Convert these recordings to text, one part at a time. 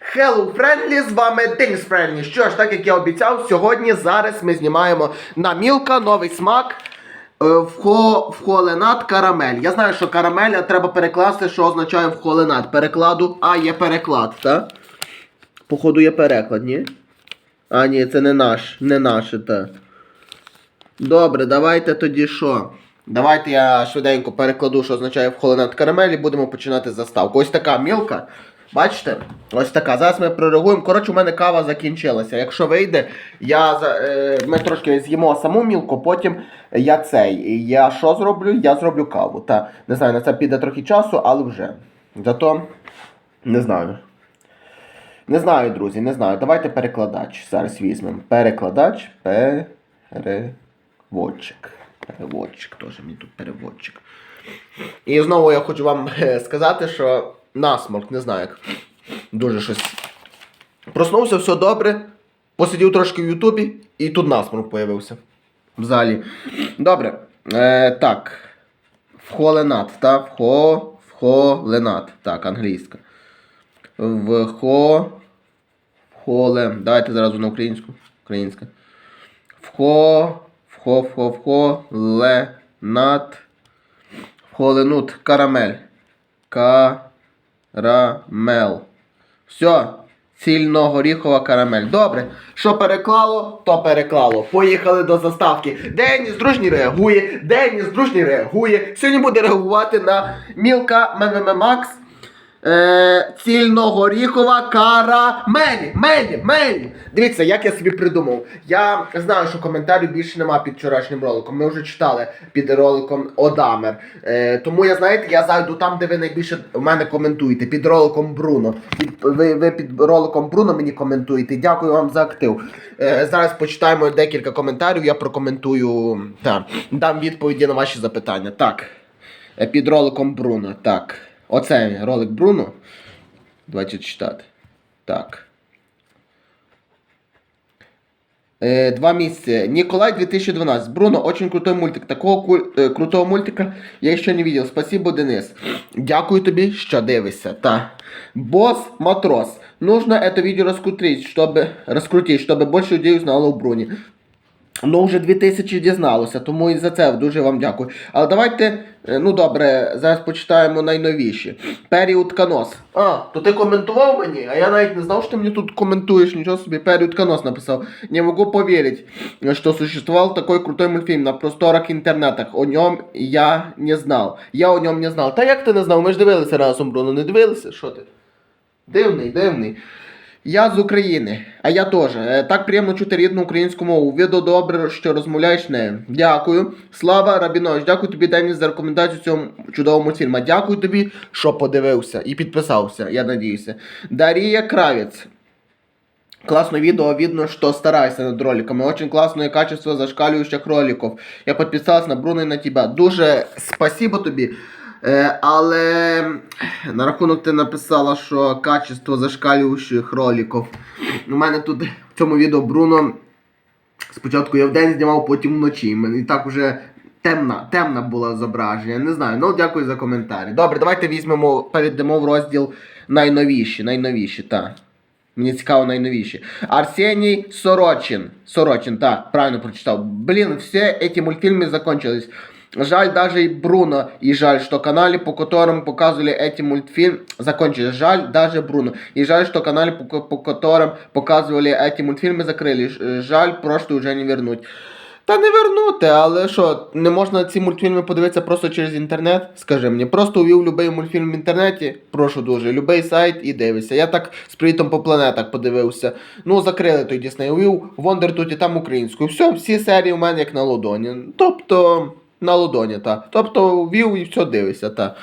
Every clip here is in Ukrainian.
Hello, Friendly, з вами Денис Friendly. Що ж, так як я обіцяв, сьогодні зараз ми знімаємо на Мілка новий смак е, вхо, вхоленат карамель. Я знаю, що карамель а треба перекласти, що означає вхоленат. Перекладу, а є переклад, так? Походу є переклад, ні? А, ні, це не наш, не наше, так. Добре, давайте тоді що? Давайте я швиденько перекладу, що означає вхоленат карамель, і будемо починати заставку. Ось така мілка. Бачите? Ось така. Зараз ми прореагуємо. Коротше, у мене кава закінчилася. Якщо вийде, я, е, ми трошки з'їмо саму мілку, потім я цей. Я що зроблю? Я зроблю каву. Та, не знаю, на це піде трохи часу, але вже. Зато не знаю. Не знаю, друзі, не знаю. Давайте перекладач. Зараз візьмемо. Перекладач, переводчик. Переводчик, теж мені тут переводчик. І знову я хочу вам е, сказати, що насморк, не знаю як. Дуже щось. Проснувся, все добре. Посидів трошки в Ютубі, і тут насморк появився. Залі. Добре. Е, так. Вхоленат, та? Вхо. Вхоленат. Так, англійська. Вхо. Вхоле. Давайте зразу на українську. Українська. Вхо. Вхо, вхо, вхо. Ле. Нат. Вхоленут. Карамель. Карамел. Все. Цільногоріхова карамель. Добре. Що переклало, то переклало. Поїхали до заставки. Деніс дружній реагує. Деніс дружній реагує. Сьогодні буде реагувати на Мілка МММ Макс. Е, цільногоріхова карамель. Мель, мель. Дивіться, як я собі придумав. Я знаю, що коментарів більше нема під вчорашнім роликом. Ми вже читали під роликом Одамер. Е, тому я знаєте, я зайду там, де ви найбільше в мене коментуєте. Під роликом Бруно. Під, ви, ви під роликом Бруно мені коментуєте. Дякую вам за актив. Е, зараз почитаємо декілька коментарів. Я прокоментую. Так, дам відповіді на ваші запитання. Так. Е, Під роликом Бруно. Так. Оце ролик Бруно. Давайте читати. Так. Э, два месяца. Николай 2012. Бруно, очень крутой мультик. Такого куль- э, крутого мультика я ще не видел. Спасибо, Денис. Дякую тобі, що дивишся. Та. Босс Матрос. Нужно это видео раскрутить, чтобы, раскрутить, чтобы больше людей узнало о Бруні. Ну, вже 2000 дізналося, тому і за це дуже вам дякую. Але давайте, е, ну добре, зараз почитаємо найновіші. Період Канос. А, то ти коментував мені, а я навіть не знав, що ти мені тут коментуєш, нічого собі. Період Канос написав. Не могу поверить, что существовал такой крутой мультфильм на просторах інтернетах. О ньому я не знав. Я о ньому не знав. Та як ти не знав? Ми ж дивилися разом, Бруно, не дивилися? Що ти? Дивний, дивний. Я з України, а я теж. Е, Так приємно чути рідну українську мову. Відео добре, що розмовляєш нею. Дякую. Слава Рабінович, дякую тобі, Деніс, за рекомендацію цього чудового мультфільму. Дякую тобі, що подивився і підписався, я надіюся. Дарія Кравець. Классное видео, видно, что старайся над роликами. Очень классное качество зашкалюючих роликов. Я подписалась на Бруно і на тебе. Дуже спасибо тобі. Е, але на рахунок ти написала, що качество зашкалюючих роликів. У мене тут в цьому відео Бруно спочатку я вдень знімав, потім вночі. Мені так уже темна, темна була зображення. Не знаю. Ну дякую за коментарі. Добре, давайте візьмемо, перейдемо в розділ найновіші. Найновіші, так. Мені цікаво найновіші. Арсеній Сорочин. Сорочин, так, правильно прочитав. Блін, всі эти мультфильмы закончились. Жаль, даже и Бруно, и жаль, что канале, по которым показывали эти мультфильмы, закончились. Жаль, даже Бруно. И жаль, что канале, по, ко- по которым показывали эти мультфильмы, закрыли. Ж- Жаль, прошлый уже не вернуть. Та не вернути, але що, не можна ці мультфільми подивитися просто через інтернет? Скажи мені, просто увів будь-який мультфільм в інтернеті, прошу дуже, будь-який сайт і дивися. Я так з привітом по планетах подивився. Ну, закрили той Дісней, увів Wonder тут і там українською. Все, всі серії у мене як на ладоні. Тобто, на ладоні, та. Тобто ввів і все дивишся, та.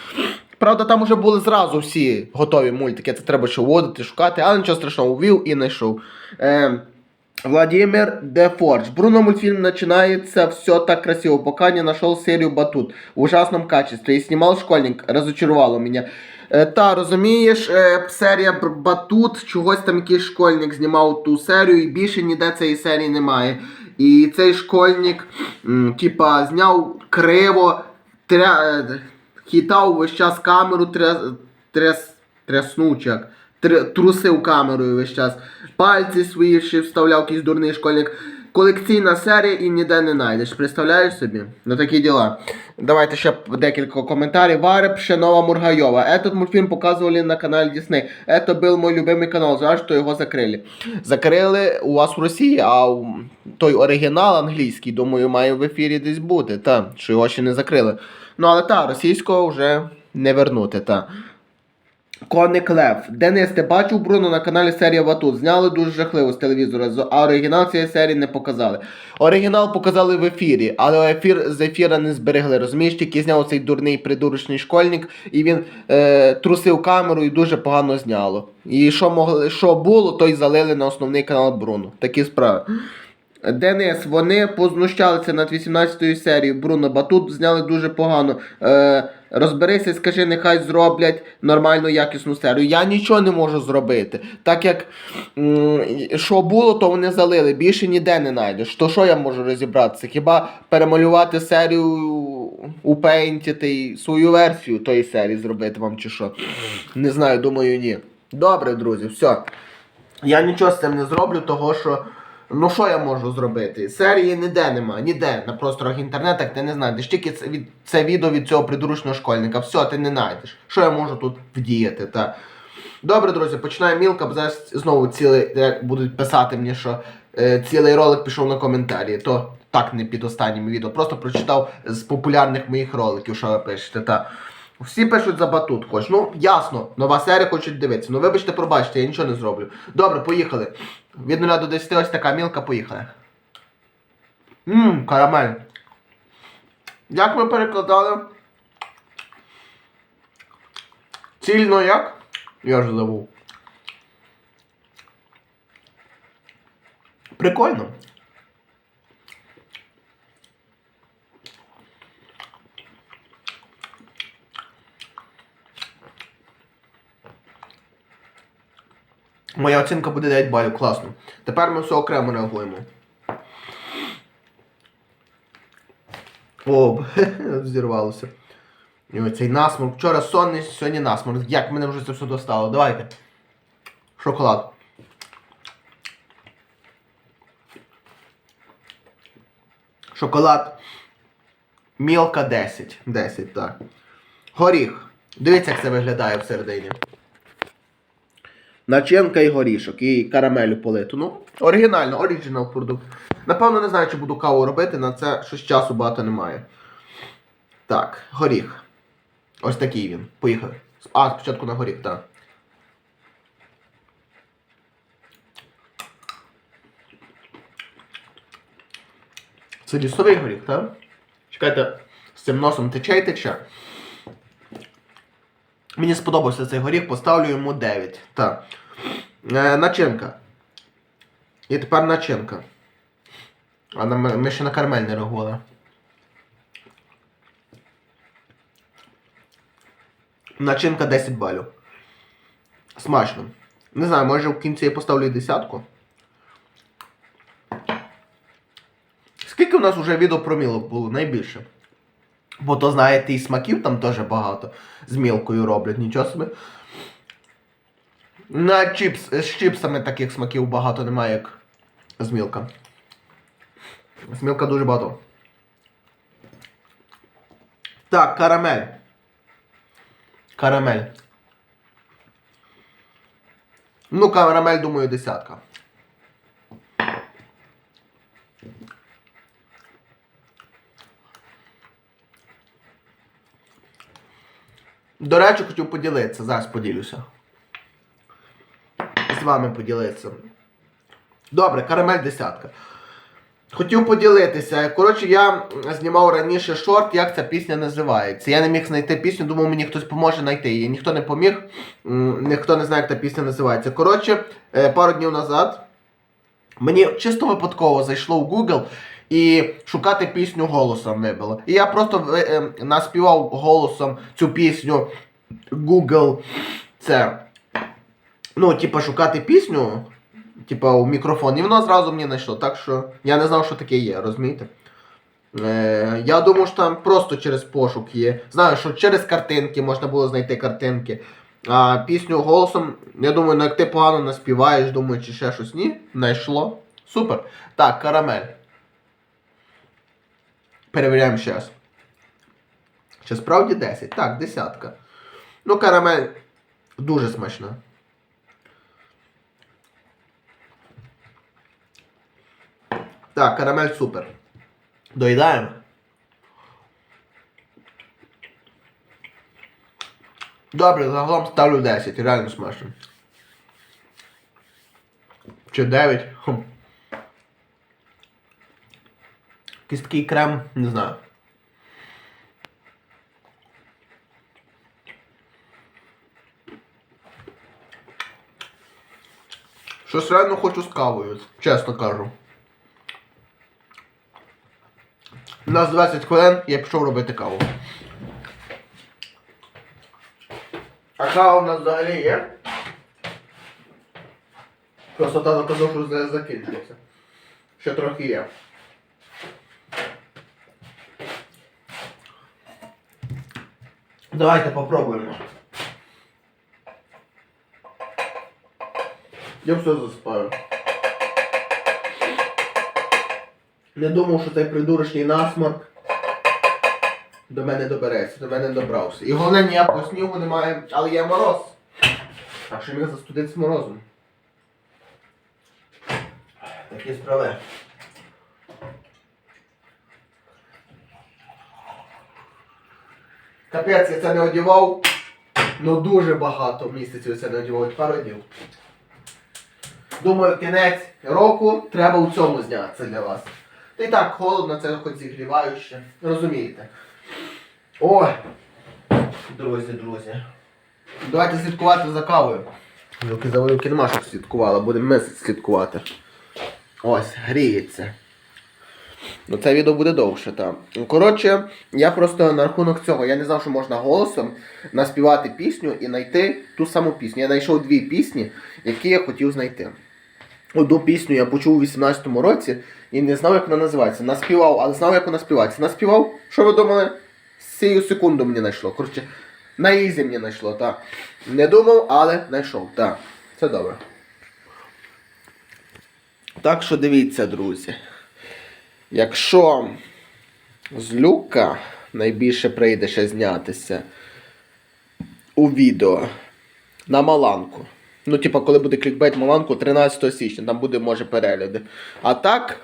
Правда, там уже були зразу всі готові мультики, це треба ще вводити, шукати, але нічого страшного, ввів і знайшов. Е, Владимир Дефорж. Бруно мультфильм начинается все так красиво, пока не нашел серию Батут в ужасном качестве и снимал школьник. Разочаровало меня. Е, та, розумієш, е, серія Батут, чогось там якийсь школьник знімав ту серію, і більше ніде цієї серії немає. І цей школьник, типа, зняв криво, тря, е, хитав весь час камеру, тряс, тряс, тряснучок, тр- трусив камерою весь час. Пальці свої ще вставляв якийсь дурний школьник. Колекційна серія і ніде не знайдеш. Представляєш собі? Ну такі діла. Давайте ще декілька коментарів. Варя Пшенова Мургайова. Этот мультфильм показывали на канале Disney. Это был мой любимый канал. Жаль, что его закрили. Закрили у вас в Росії, а у- той оригінал англійський, думаю, має в ефірі десь бути. Та, що його ще не закрили. Ну, але та, російського вже не вернути, та. Коник Лев. Денис, ти бачив Бруно на каналі серія Ватут. Зняли дуже жахливо з телевізора, а оригінал цієї серії не показали. Оригінал показали в ефірі, але ефір з ефіра не зберегли. Розумієш, тільки зняв цей дурний придурочний школьник, і він е, трусив камеру і дуже погано зняло. І що могли, що було, то й залили на основний канал Бруно. Такі справи. Денис, вони познущалися над 18 серією Бруно Батут зняли дуже погано. Е, розберися, скажи, нехай зроблять нормальну якісну серію. Я нічого не можу зробити. Так як що було, то вони залили. Більше ніде не знайдеш. То що я можу розібратися? Хіба перемалювати серію у пейнті та свою версію тої серії зробити вам чи що? Не знаю, думаю, ні. Добре, друзі, все. Я нічого з цим не зроблю, того що. Ну що я можу зробити? Серії ніде нема, ніде на просторах інтернетах ти не знайдеш. Тільки це, від, це відео від цього придурочного школьника. Все, ти не знайдеш. Що я можу тут вдіяти? Та? Добре, друзі, починає мілка, зараз знову цілий, будуть писати мені, що е, цілий ролик пішов на коментарі. То так не під останнім відео. Просто прочитав з популярних моїх роликів, що ви пишете. Та. Всі пишуть за батут хоч. Ну, ясно, нова серія хочуть дивитися. Ну вибачте, пробачте, я нічого не зроблю. Добре, поїхали. Від 0 до 10 ось така мілка, поїхала. Ммм, карамель. Як ми перекладали? Цільно як? Я ж забув. Прикольно. Моя оцінка буде 9 балів, класно. Тепер ми все окремо реагуємо. О, зірвалося. І оцей насморк. Вчора сонний, сьогодні насморк. Як мене вже це все достало? Давайте. Шоколад. Шоколад. Мілка 10. 10, так. Горіх. Дивіться, як це виглядає всередині. Начинка і горішок, і карамелю политу. Ну, оригінально, оригінал продукт. Напевно, не знаю, чи буду каву робити, на це щось часу багато немає. Так, горіх. Ось такий він. Поїхали. А, спочатку на горіх, так. Це лісовий горіх, так? Чекайте, з цим носом тече і тече. Мені сподобався цей горіх, поставлю йому 9. Так. Е, начинка. І тепер начинка. А ми ми ще на кармель не реагували. Начинка 10 балів. Смачно. Не знаю, може в кінці я поставлю десятку. Скільки у нас вже відео про мілок було? Найбільше. Бо то, знаєте, і смаків там теж багато. З мілкою роблять, нічого собі. На чіпс, з чіпсами таких смаків багато немає, як з мілка. З мілка дуже багато. Так, карамель. Карамель. Ну, карамель, думаю, десятка. До речі, хотів поділитися. Зараз поділюся. З вами поділитися. Добре, карамель десятка. Хотів поділитися. Коротше, я знімав раніше шорт, як ця пісня називається. Я не міг знайти пісню, думав, мені хтось поможе знайти її. Ніхто не поміг, ніхто не знає, як та пісня називається. Коротше, е, пару днів назад мені чисто випадково зайшло в Google і шукати пісню голосом вибило. І я просто ви- е, наспівав голосом цю пісню Google. Це. Ну, типа, шукати пісню, типа, у мікрофон, і воно зразу мені знайшло. Так що я не знав, що таке є, розумієте? Е, я думаю, що там просто через пошук є. Знаю, що через картинки можна було знайти картинки. А пісню голосом, я думаю, ну як ти погано наспіваєш, думаю, чи ще щось ні. Знайшло. Супер. Так, карамель. Перевіряємо ще раз. Чи справді 10? Так, десятка. Ну, карамель дуже смачна. Так, карамель супер. Доїдаємо. Добре, загалом ставлю 10, реально смачно. Чи 9? Хм. Якийсь такий крем, не знаю. Щось реально хочу з кавою, чесно кажу. У нас 20 хвилин, я пішов робити каву. А кава у нас взагалі є? Просто тато казав, що. Ще трохи є. Давайте попробуємо. Я все заспаю. Не думав, що цей придурочний насморк до мене добереться, до мене добрався. І головне ніякого снігу немає, але є мороз. Так що міг застудитися морозом. Такі справи. Капець, я це не одягав. Ну дуже багато місяців це не одягав, тепер одів. Думаю, кінець року треба у цьому знятися для вас. Та і так холодно, це хоч зігрівающе. Розумієте. Ой, друзі, друзі. Давайте слідкувати за кавою. Доки за вилки нема, щоб слідкувала, будемо ми слідкувати. Ось, гріється. Ну це відео буде довше, так. Коротше, я просто на рахунок цього, я не знав, що можна голосом наспівати пісню і знайти ту саму пісню. Я знайшов дві пісні, які я хотів знайти. Одну пісню я почув у 18-му році і не знав, як вона називається. Наспівав, але знав, як вона співається. Наспівав, що ви думали? Сію секунду мені знайшло. Коротше, на ізі мені знайшло, так. Не думав, але знайшов, так. Це добре. Так що дивіться, друзі. Якщо з люка найбільше прийде ще знятися у відео на Маланку. Ну, типа, коли буде клікбейт Маланку 13 січня, там буде, може, перегляди. А так,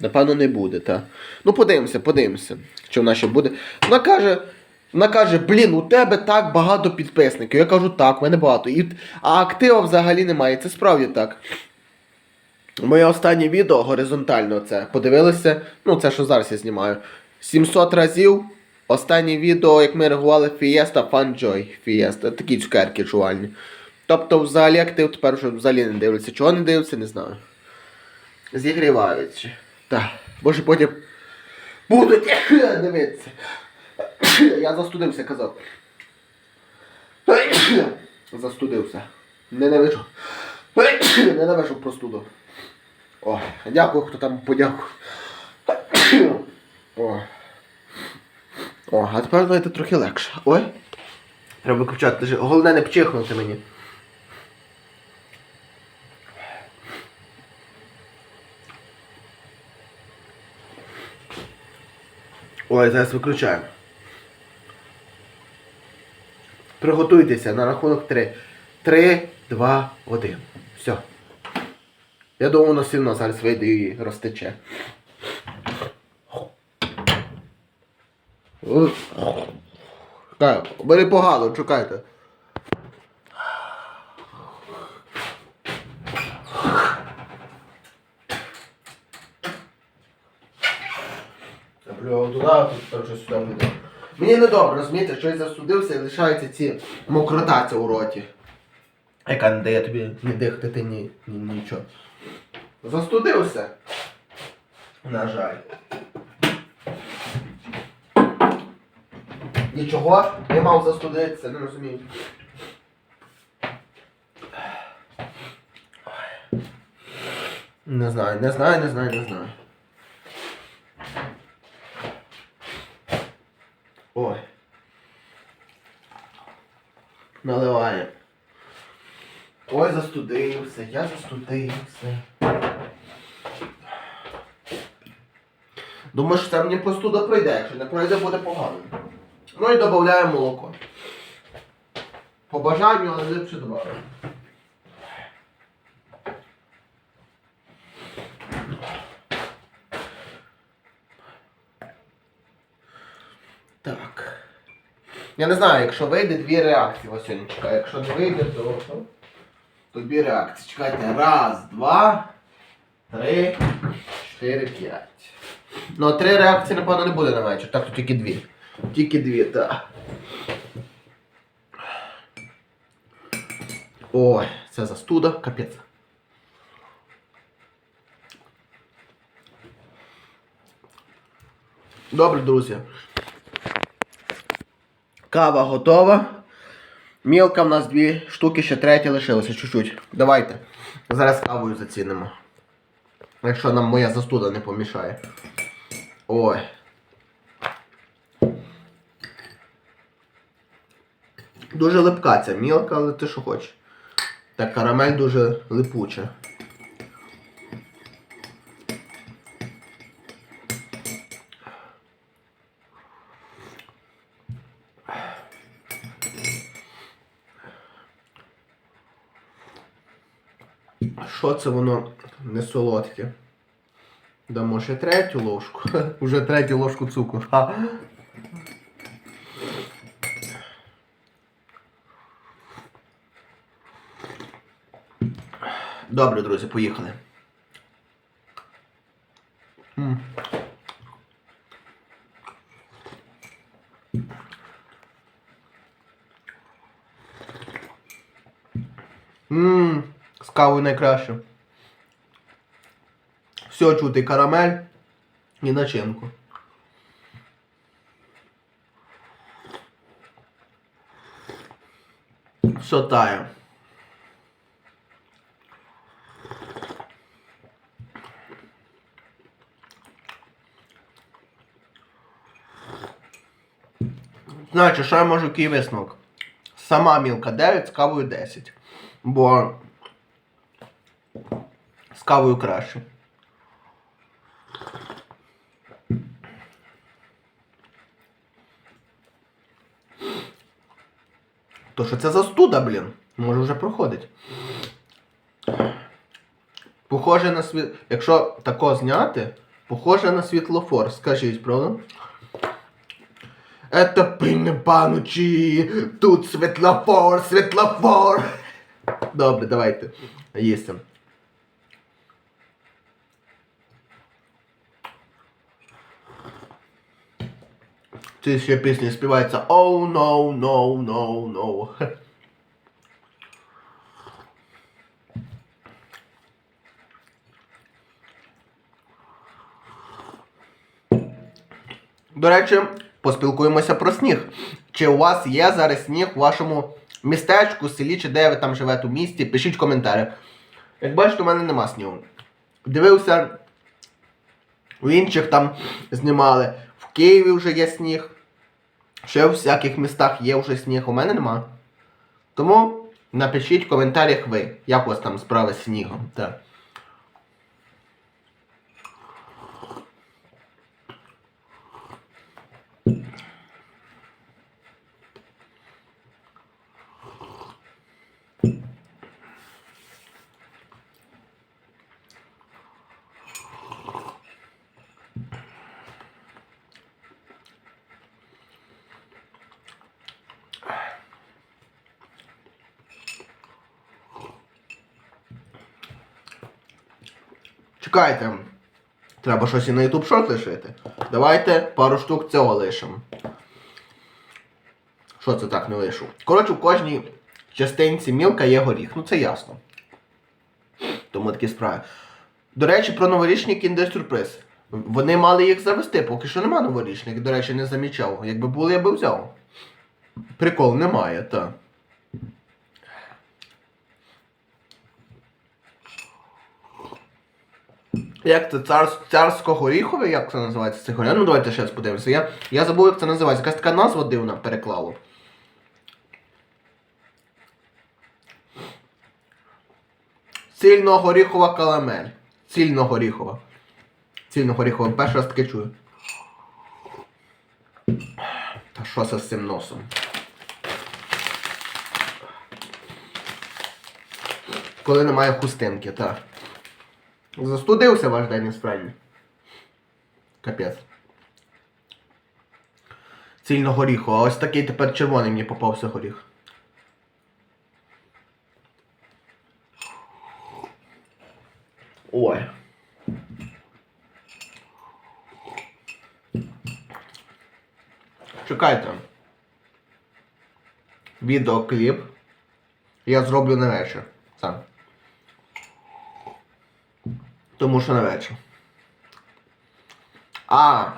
напевно, не буде, так. Ну, подивимося, подивимося, що вона ще буде. Вона каже. Вона каже, блін, у тебе так багато підписників. Я кажу, так, в мене багато. І, а актива взагалі немає. Це справді так. Моє останнє відео горизонтально це подивилися. Ну, це що зараз я знімаю. 700 разів. Останнє відео, як ми реагували Fiesta Fun Joy Fiesta. Такі цукерки жувальні. Тобто, взагалі актив тепер вже взагалі не дивляться. Чого не дивляться, не знаю. Зігріваються. Так. Боже, потім будуть дивитися. Я застудився, казав. Застудився. Ненавижу. Ненавижу простуду. О, дякую, хто там подякував. О. О, а тепер знаєте трохи легше. Ой. Треба виключати. Головне не пчихнути мені. Ой, зараз виключаємо. Приготуйтеся на рахунок 3. 3, 2, 1. Все. Я думаю, воно сильно зараз вийде і розтече. Так, бери погано, чекайте. Мені не добре, розумієте, що я застудився і лишаються ці мокротаця у роті. Яка не дає тобі ні дихати, ні, ні нічого. Застудився. На жаль. Нічого, не мав застудитися, не розумію. Не знаю, не знаю, не знаю, не знаю. Ой. Наливаємо. застудився, я застудився. Думаю, що це мені простуда пройде, якщо не пройде, буде погано. Ну і додаємо молоко. По бажанню, але ліпше додаємо. Так. Я не знаю, якщо вийде дві реакції, сьогодні чекаю. Якщо не вийде, то, то дві реакції. Чекайте. Раз, два, три, чотири, п'ять. Ну, три реакції, напевно, не буде на вечір. Так, то тільки дві. Тільки дві, так. Ой, це застуда, капець. Добре, друзі. Кава готова. Мілка в нас дві штуки, ще третя лишилася чуть-чуть. Давайте. Зараз кавою зацінимо. Якщо нам моя застуда не помішає. Ой. Дуже липка ця мілка, але ти що хочеш. Та карамель дуже липуча. Що це воно не солодке? Дамо ще третю ложку. Уже третю ложку цукру. Добре, друзі, поїхали. М. Ммм, з кавою найкраще. Все чути карамель і начинку. Все тає. Значить, що я можу який висновок? Сама мілка 9 з кавою 10. Бо з кавою краще. То що це застуда, блін? Може вже проходить. Похоже на світ. Якщо тако зняти, похоже на світлофор, скажіть, правда? Это пильне панучі, тут світлофор, світлофор. Добре, давайте. Їсти. Це ще пісня співається Oh no, no, no, no. До речі, поспілкуємося про сніг. Чи у вас є зараз сніг в вашому містечку, селі, чи де ви там живете у місті? Пишіть в коментарях. Як бачите, у мене нема снігу. Дивився, у інших там знімали. В Києві вже є сніг. Ще в всяких містах є вже сніг, у мене нема. Тому напишіть в коментарях ви, як у вас там справи з снігом. Так. Чекайте. Треба щось і на YouTube шорт лишити. Давайте пару штук цього лишимо. Що це так не лишу? Коротше, в кожній частинці мілка є горіх. Ну це ясно. Тому такі справи. До речі, про новорічний кіндер-сюрприз. Вони мали їх завести, поки що нема новорічних, до речі, не замічав. Якби були, я би взяв. Прикол немає, так. Як це цар, царсько-горіхове, як це називається? Це горіх? Ну давайте ще раз подивимося. Я, я забув, як це називається. Якась така назва дивна переклала. Цільно-горіхова каламель. Цільно-горіхова. Цільно-горіхова. Перший раз таке чую. Та що це з цим носом? Коли немає хустинки, так. Застудився ваш день насправді. Капець. Цільно горіху. А ось такий тепер червоний мені попався горіх. Ой. Чекайте. Відеокліп. Я зроблю на вечір. Сам. Тому що на вечір. А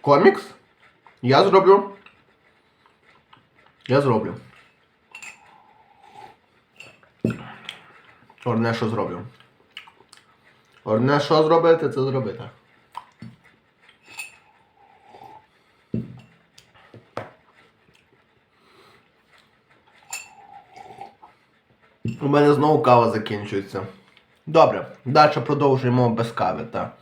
комікс я зроблю. Я зроблю. Одне, що зроблю. Одне, що зробити, це зробити. У мене знову кава закінчується. Добре, далі продовжуємо без кави, так.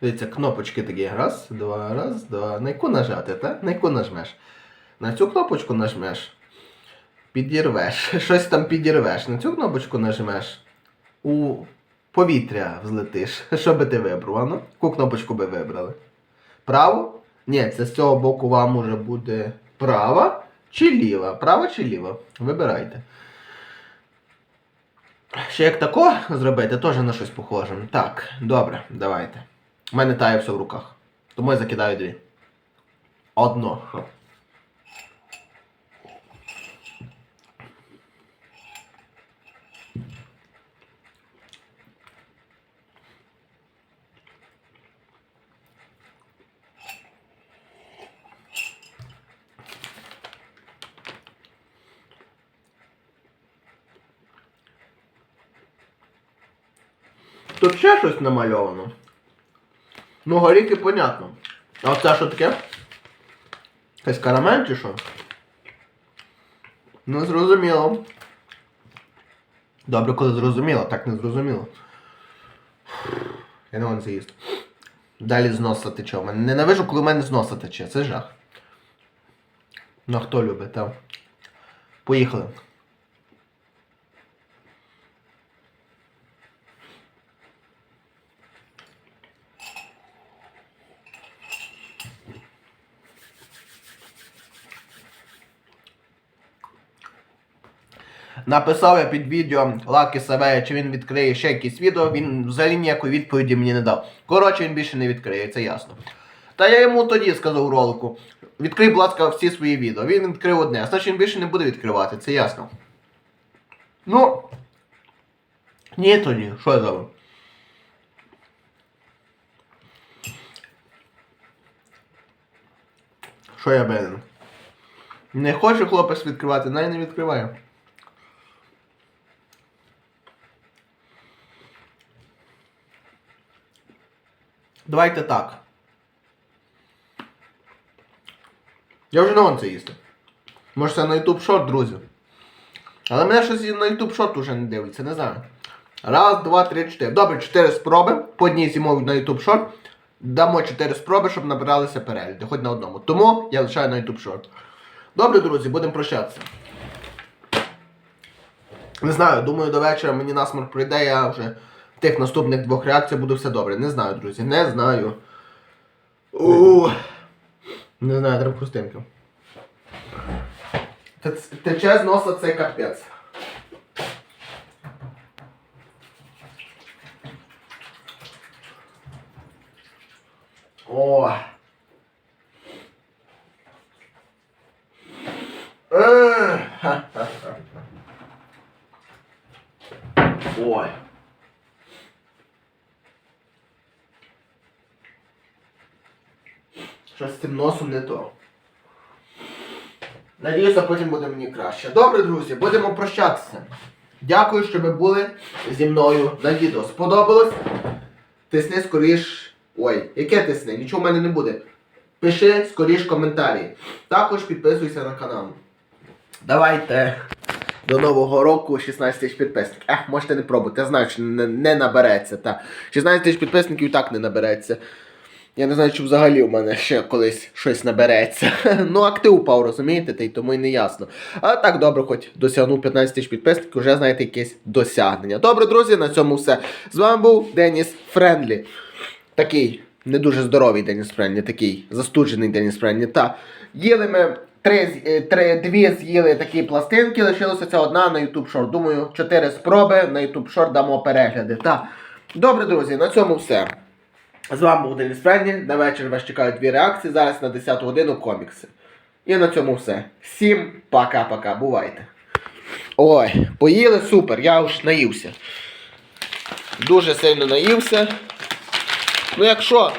Дивіться, кнопочки такі. Раз, два, раз, два. На яку нажати, так? На яку нажмеш? На цю кнопочку нажмеш. Підірвеш. Щось там підірвеш. На цю кнопочку нажмеш. У повітря взлетиш. Що би ти вибрав? ну? Яку кнопочку би вибрали? Право? Ні, це з цього боку вам уже буде права чи ліва. Права чи ліва? Вибирайте. Ще як тако зробити, теж на щось похоже. Так, добре, давайте. У мене тає все в руках. Тому я закидаю дві. Одно. Тут ще щось намальовано. Ну, горіки понятно. А оце що таке? Якась карамель чи що? Не зрозуміло. Добре, коли зрозуміло, так не зрозуміло. Я не можу це. Далі з носа тече. Мене ненавижу, коли в мене з носа тече. Це жах. Ну хто любить, там? Поїхали. Написав я під відео Лакі Савея, чи він відкриє ще якісь відео, він взагалі ніякої відповіді мені не дав. Коротше, він більше не відкриє, це ясно. Та я йому тоді сказав ролику, відкрий, будь ласка, всі свої відео. Він відкрив одне, а значить він більше не буде відкривати, це ясно. Ну. Ні тоді, що я зробив? Що я беден? Не хоче хлопець відкривати, най не відкриває. Давайте так. Я вже не вон це їсти. Може це на YouTube шорт, друзі. Але мене щось на YouTube шорт уже не дивиться, не знаю. Раз, два, три, чотири. Добре, чотири спроби. По одній зімові на YouTube шорт. Дамо чотири спроби, щоб набиралися перегляди, хоч на одному. Тому я лишаю на YouTube шорт. Добре, друзі, будемо прощатися. Не знаю, думаю, до вечора мені насморк прийде, я вже тих наступних двох реакціях буде все добре. Не знаю, друзі, не знаю. У, не знаю, треба хустинки. Тече з носа цей капець. О. Е. Ой. Щось з цим носом не то. Надіюся, потім буде мені краще. Добре, друзі, будемо прощатися. Дякую, що ви були зі мною на відео. Сподобалось? Тисни скоріш. Ой, яке тисни? Нічого в мене не буде. Пиши скоріш коментарі. Також підписуйся на канал. Давайте до нового року 16 тисяч підписників. Ех, можете не пробувати, я знаю, що не набереться. Та. 16 тисяч підписників і так не набереться. Я не знаю, чи взагалі у мене ще колись щось набереться. ну, актив упав, розумієте, та й тому і не ясно. А так добре, хоч досягнув 15 тисяч підписників, вже знаєте якесь досягнення. Добре, друзі, на цьому все. З вами був Деніс Френдлі. Такий не дуже здоровий Деніс Френдлі, такий застуджений Деніс Френдлі. Та їли ми три, е, три, дві з'їли такі пластинки, лишилося ця одна на YouTube Short. Думаю, чотири спроби на YouTube Short дамо перегляди. Та. Добре, друзі, на цьому все. З вами був Деніс Френдлі. На вечір вас чекають дві реакції. Зараз на 10 годину комікси. І на цьому все. Всім пока-пока. Бувайте. Ой, поїли супер, я уж наївся. Дуже сильно наївся. Ну, якщо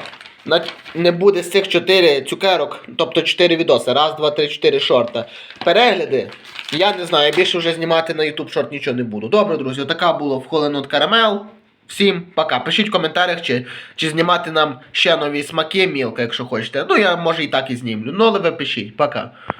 не буде з цих 4 цукерок, тобто 4 відоси, раз, два, три, чотири шорта, перегляди, я не знаю, я більше вже знімати на YouTube шорт нічого не буду. Добре, друзі, така було в Холенот Карамел. Всім пока. Пишіть в коментарях, чи, чи знімати нам ще нові смаки, мілка, якщо хочете. Ну, я може і так і знімлю. Ну, але ви пишіть. Пока.